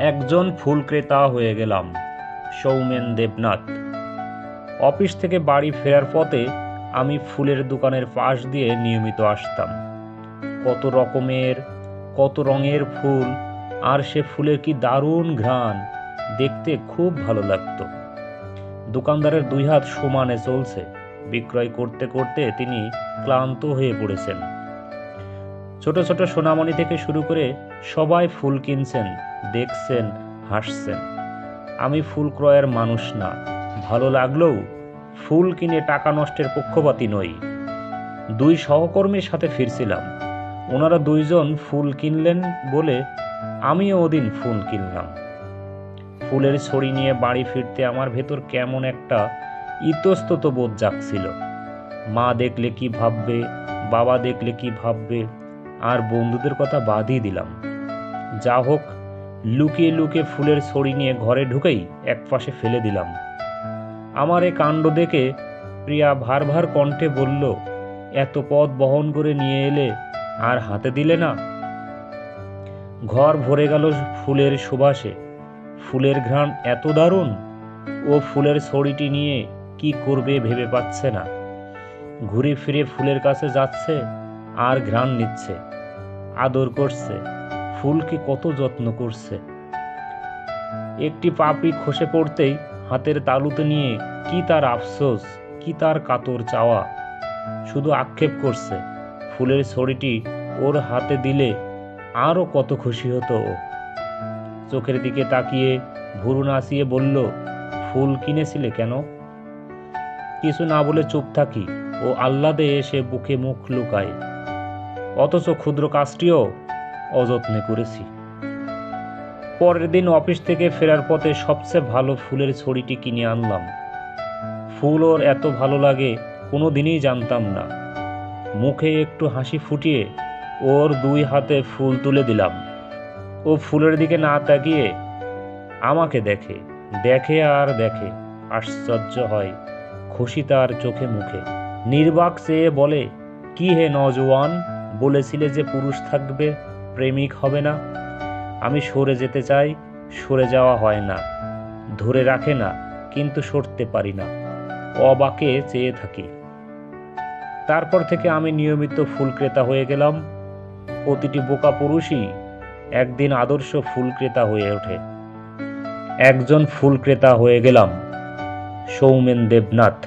একজন ফুল ক্রেতা হয়ে গেলাম, সৌমেন দেবনাথ। অফিস থেকে বাড়ি ফেরার পথে আমি ফুলের দোকানের পাশ দিয়ে নিয়মিত আসতাম। কত রকমের, কত রঙের ফুল, আর সে ফুলের কি দারুণ ঘ্রাণ, দেখতে খুব ভালো লাগতো। দোকানদারের দুই হাত সমানে চলছে, বিক্রয় করতে করতে তিনি ক্লান্ত হয়ে পড়েছেন। ছোট ছোট সোনামণি থেকে শুরু করে সবাই ফুল কিনছেন, দেখছেন, হাসছেন। আমি ফুল ক্রয়ের মানুষ না, ভালো লাগলেও ফুল কিনে টাকা নষ্টের পক্ষপাতী নই। দুই সহকর্মীর সাথে ফিরছিলাম। ওনারা দুইজন ফুল কিনলেন বলে আমিও ওদিন ফুল কিনলাম। ফুলের ছড়ি নিয়ে বাড়ি ফিরতে আমার ভেতর কেমন একটা ইতস্তত বোধ জাগছিল। মা দেখলে কি ভাববে, বাবা দেখলে কি ভাববে আর বন্ধুদের কথা বাদই দিলাম। যা হোক, লুকিয়ে লুকিয়ে ফুলের ছড়ি নিয়ে ঘরে ঢুকেই এক পাশে ফেলে দিলাম। আমার এ কাণ্ড দেখে প্রিয়া ভার ভার কণ্ঠে বলল, এত পথ বহন করে নিয়ে এলে আর হাতে দিলে না? ঘর ভরে গেল ফুলের সুবাসে। ফুলের ঘ্রাণ এত দারুণ, ও ফুলের ছড়িটি নিয়ে কি করবে ভেবে পাচ্ছে না। ঘুরে ফিরে ফুলের কাছে যাচ্ছে আর ঘ্রাণ নিচ্ছে, আদর করছে, ফুলকে কত যত্ন করছে। একটি পাপড়ি খসে পড়তেই হাতের তালুতে নিয়ে কি তার আফসোস, কি তার কাতর চাওয়া। শুধু আক্ষেপ করছে, ফুলের ছড়িটি ওর হাতে দিলে আরও কত খুশি হতো ও। চোখের দিকে তাকিয়ে ভুরু নাচিয়ে বলল, ফুল কিনেছিলে কেন? কিছু না বলে চুপ থাকি ও আহ্লাদে এসে বুকে মুখ লুকায়। অথচ ক্ষুদ্র কাজটিও অযত্নে করেছি। পরের দিন অফিস থেকে ফেরার পথে সবচেয়ে ভালো ফুলের ছড়িটি কিনে আনলাম। ফুল ওর এত ভালো লাগে কোনো দিনই জানতাম না। মুখে একটু হাসি ফুটিয়ে ওর দুই হাতে ফুল তুলে দিলাম। ও ফুলের দিকে না তাকিয়ে আমাকে দেখে দেখে আর দেখে, আশ্চর্য হয় খুশি তার চোখে মুখে। নির্বাক চেয়ে বলে, কি হে নজওয়ান বলেছিলে যে পুরুষ থাকবে, প্রেমিক হবে না। আমি সরে যেতে চাই, সরে যাওয়া হয় না। ধরে রাখে না, কিন্তু সরতে পারি না। অবাকে চেয়ে থাকি। তারপর থেকে আমি নিয়মিত ফুল ক্রেতা হয়ে গেলাম। প্রতিটি বোকা পুরুষই একদিন আদর্শ ফুল ক্রেতা হয়ে ওঠে। একজন ফুল ক্রেতা হয়ে গেলাম, সৌমেন দেবনাথ।